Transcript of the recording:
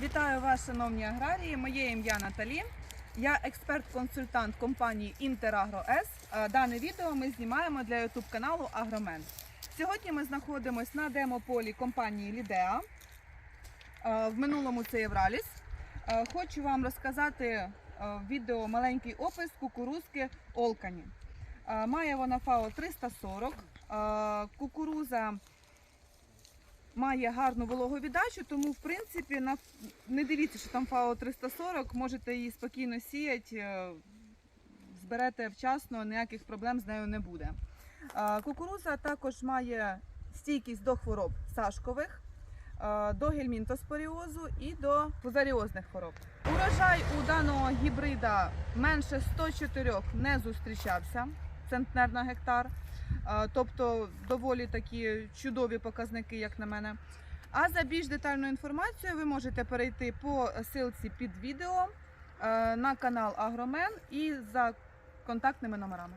Вітаю вас, шановні аграрії. Моє ім'я Наталі. Я експерт-консультант компанії Інтерагро С. Е, Дане відео ми знімаємо для YouTube каналу Агромен. Сьогодні ми знаходимося на демополі компанії Лідеа. Е, В минулому це Євраліс. Е, Хочу вам розказати в відео маленький опис кукурузки Олкані. Має вона ФАО 340. Е, Кукуруза має гарну вологовіддачу, тому в принципі на не дивіться, що там ФАО 340, можете її спокійно сіяти, е, зберете вчасно, ніяких проблем з нею не буде. Кукуруза також має стійкість до хвороб сашкових, до гельмінтоспоріозу і до фузаріозних хвороб. Урожай у даного гібрида менше 104 не зустрічався центнер на гектар. Тобто доволі такі чудові показники, як на мене. А за більш детальну інформацію ви можете перейти по силці під відео е, на канал Агромен і за контактними номерами.